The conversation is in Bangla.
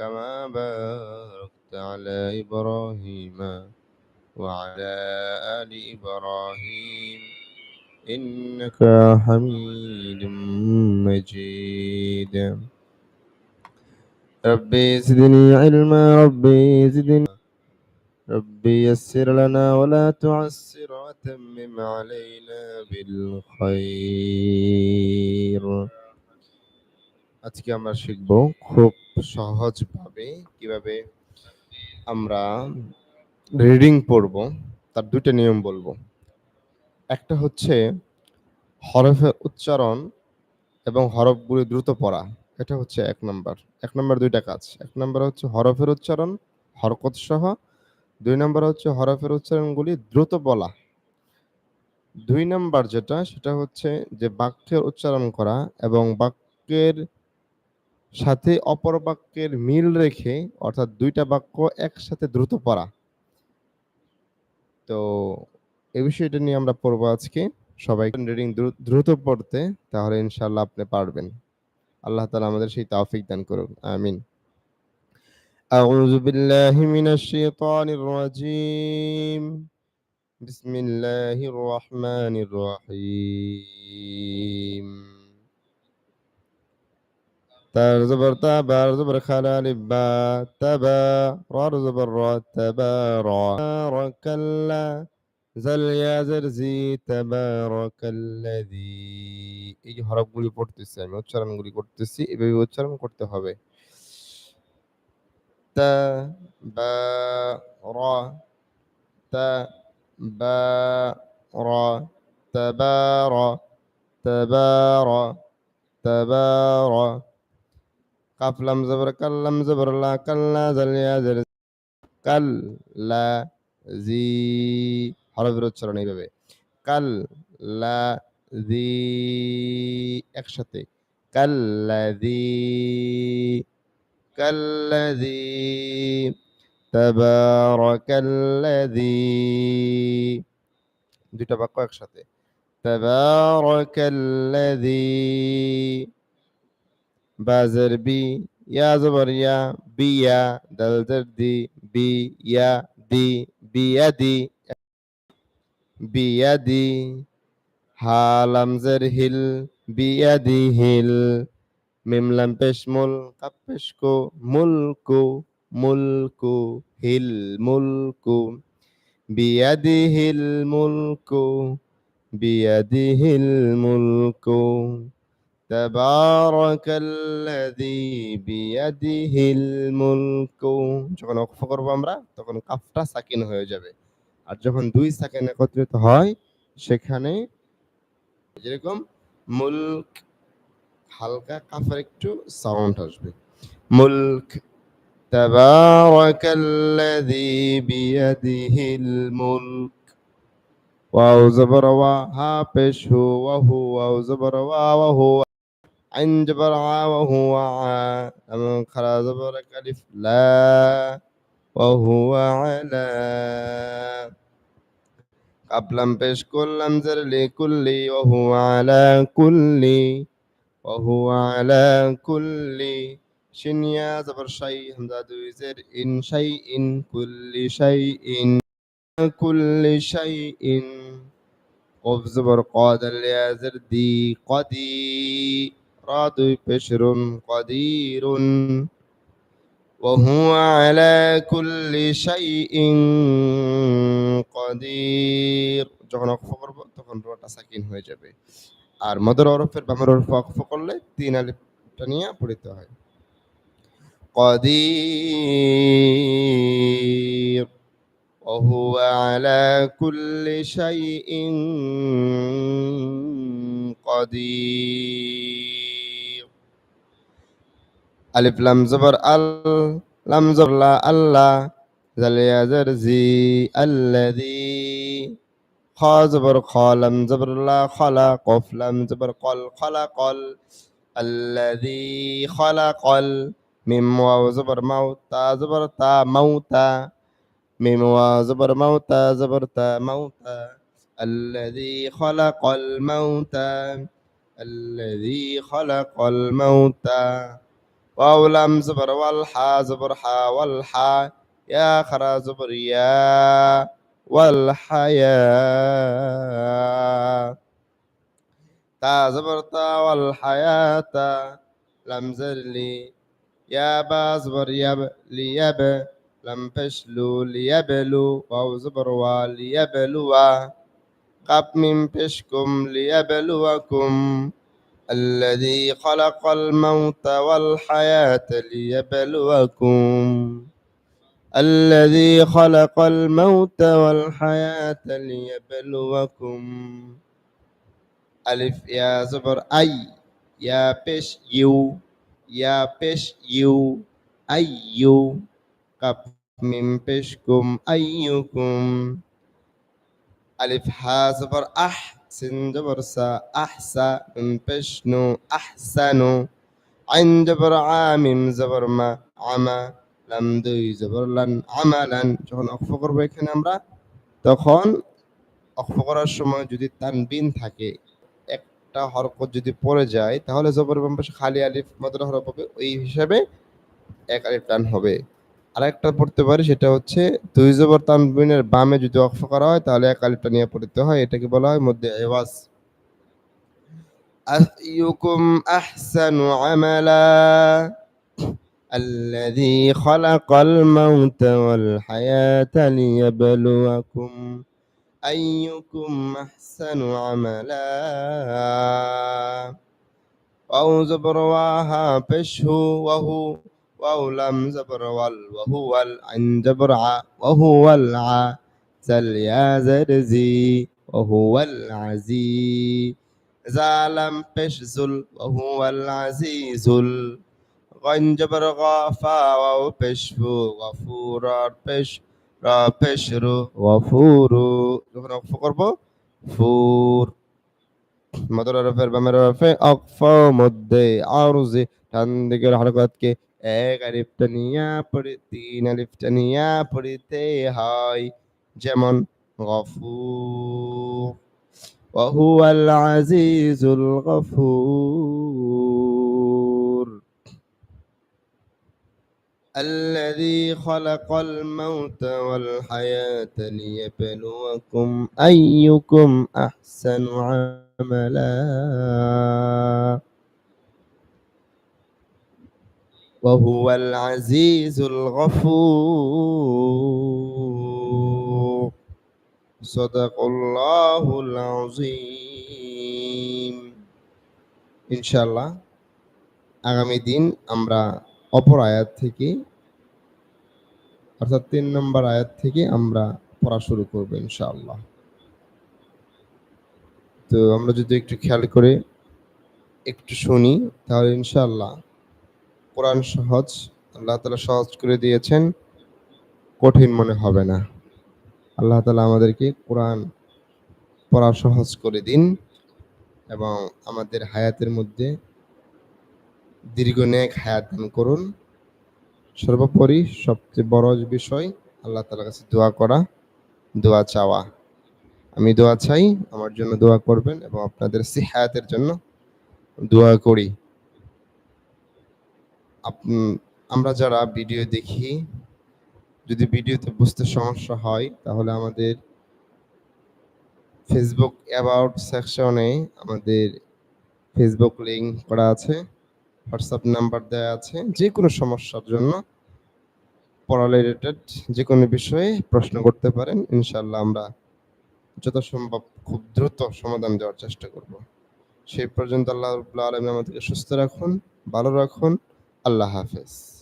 كما باركت على إبراهيم وعلى آل إبراهيم. إنك حميد مجيد. ربي زدني علما ربي زدني ربي يسر لنا ولا تعسر وتمم علينا بالخير. আজকে আমরা শিখব খুব সহজভাবে কীভাবে আমরা রিডিং পড়ব, তার দুইটা নিয়ম বলব। একটা হচ্ছে হরফের উচ্চারণ এবং হরফগুলি দ্রুত পড়া, এটা হচ্ছে এক নাম্বার। এক নাম্বার দুইটা কাজ। এক নাম্বার হচ্ছে হরফের উচ্চারণ, হরকত সহ। দুই নাম্বার হচ্ছে হরফের উচ্চারণগুলি দ্রুত বলা। দুই নাম্বার যেটা, সেটা হচ্ছে যে বাক্যের উচ্চারণ করা এবং বাক্যের সাথে অপর বাক্যের মিল রেখে অর্থাৎ দুইটা বাক্য একসাথে দ্রুত পড়া তো এই বিষয়টা নিয়ে আমরা পড়বো আজকে সবাই রিডিং দ্রুত পড়তে তাহলে ইনশাল্লাহ আপনি পারবেন আল্লাহ তালা আমাদের সেই তাওফিক দান করুন আমিন أعوذ بالله من الشيطان الرجيم بسم الله الرحمن الرحيم تار زبر تابر زبر خلال با تبا رار زبر را تبارا بارك الله زل يا زرزي تبارك الذي এই যে হরফগুলি পড়তেছি আমি উচ্চারণগুলি করতেছি এভাবে উচ্চারণ করতে হবে তা বা রা তা বা রা تبارى تبارى تبارى কাফ লাম জবর, কাল্লাম জবর, লা কাল্লা জাল ইয়া জাল কাল লা জি হরফের উচ্চারণ এইভাবে কাল লা জি একসাথে। কাল্লাযী কাল্লাযী তাবারাকাল্লাযী। দুইটা বাক্য একসাথে। তাবারাকাল্লাযী। বাজার বি, ইয়া জবর ইয়া বিয়া দাল জার দি, বি ইয়া দি বিয়াদি বিয়াদি হালাম জার হিল বিয়াদি হিল, মিম লাম পেশ মুল, কাপ পেশ কো মুলকু মুলকু হিল মুলকু বিয়াদিহিল মুলকু বিয়াদিহিল মুলকু তাবারাকাল্লাযী বিয়াদিহিল মুলকু। যখন অক্ষ করব আমরা, তখন কাফটা সাকিন হয়ে যাবে। আর যখন দুই সাকিন একত্রিত হয়, সেখানে যেরকম মুলক, হালকা কাফের একটু সাউন্ড আসবে। মুলক বিয়াদিহিল মুলক। ওয়াও, জবর, ওয়া, হা, পেশ, হু, ওয়া, হু, ওয়াও, জবর, ওয়া ওয়া عين جبر ع وهو ع لم خرى زبرك ألف لا وهو على قبلم پیش کلم زر لكل وهو على كل وهو على كل شنيا زبر شيء همزة دوي زر إن شيء كل شيء كل شيء قف زبر قادر يا زر دي قدي راد بشر قدير وهو على كل شيء قدير যখন অক্ষ করব তখন রোটা সাকিন হয়ে যাবে আর মদর ওরফের বামের ওরফ অক্ষ করলে তিন আলিফটা নিয়ে পড়িতে হয় قدير وهو على كل شيء قدير ألف لم زبر أل لم زبر لا الله زل يا زرزي الذي. خا زبر خا لم زبر لا خلق قف لم زبر قل خلق قل. الذي خلق ميم واو زبر موتا زبر تا موتا. ميم واو زبر موتا زبر تا موتا. الذي خلق الموتى الذي خلق الموتى واو لام زبر والحا زبر حا والحا. يا خرا زبر يا والحياة تا زبر تا والحياة. لم زرلي يا با زبر يب ليب. لم بشلو ليبلو. واو زبر وليبلوا قب من بشكم ليبلوكم الذي خلق الموت والحياة ليبلوكم. الذي خلق الموت والحياة ليبلوكم. ألف يا زبر أي يا بش يو يا بش يو أيو قب من بشكم أيكم. ألف ها زبر أح سن جبر سا أحسا من بشنو أحسنو عين جبر عامم زبر ما عما লাম দুই জবর লান আমালান যখন অক্ফ করবো এখানে আমরা তখন অক্ফ করার সময় যদি তানবিন থাকে একটা হরকত যদি পড়ে যায় তাহলে জবর বাম পাশে খালি আলিফ মাদ্রা হরফ হবে ওই হিসাবে এক আলিফ টান হবে আরেকটা পড়তে পারি সেটা হচ্ছে দুই জবর তানবিনের বামে যদি অক্ফ করা হয় তাহলে এক আলিফটা নিয়ে পড়তে হয় এটাকে বলা হয় মধ্যে এওয়াজ أيكم أحسن عملا الذي خلق الموت والحياة ليبلوكم أيكم أحسن عملا أو زبر واها بشه وهو واو لم زبر وال وهو العن جبر ع وهو الع زل يا زرزي وهو العزيز زالم بش زل وهو العزيز غن جبر غافا واو بشفو غفور بش را بشرو غفورو যখন অক্ফ করবো ফুর মদর রফের বামের রফে অক্ফ মধ্যে আরজে ডান দিকের হরকতকে এক আলিফটা নিয়া পড়ে তিন আলিফটা নিয়া পড়িতে হয় যেমন গফুর وهو العزيز الغفور الذي خلق الموت والحياة ليبلوكم أيكم أحسن عملا وهو العزيز الغفور صدق الله العظيم ইনশাআল্লাহ আগামী দিন আমরা অপর আয়াত থেকে অর্থাৎ তিন নম্বর আয়াত থেকে আমরা পড়া শুরু করবো ইনশাআল্লাহ তো আমরা যদি একটু খেয়াল করে একটু শুনি তাহলে ইনশাআল্লাহ কোরআন সহজ, আল্লাহ তালা সহজ করে দিয়েছেন, কঠিন মনে হবে না। আল্লাহ তালা আমাদেরকে কোরআন পড়া সহজ করে দিন এবং আমাদের হায়াতের মধ্যে দীর্ঘ নেক হায়াত দান করুন। সর্বোপরি সবচেয়ে বড় বিষয় আল্লাহ তালার কাছে দোয়া করা, দোয়া চাওয়া। আমি দোয়া চাই, আমার জন্য দোয়া করবেন এবং আপনাদের সে হায়াতের জন্য দোয়া করি। আমরা যারা ভিডিও দেখি, যদি ভিডিওতে বুঝতে সমস্যা হয়, তাহলে আমাদের ফেসবুক অ্যাবাউট সেকশনে আমাদের ফেসবুক লিঙ্ক করা আছে হোয়াটসঅ্যাপ নাম্বার দেওয়া আছে যে কোনো সমস্যার জন্য পড়া রিলেটেড যে কোনো বিষয়ে প্রশ্ন করতে পারেন ইনশাল্লাহ আমরা যথাসম্ভব খুব দ্রুত সমাধান দেওয়ার চেষ্টা করব। সেই পর্যন্ত আল্লাহ আলমী আমাদেরকে সুস্থ রাখুন, ভালো রাখুন। আল্লাহ হাফেজ।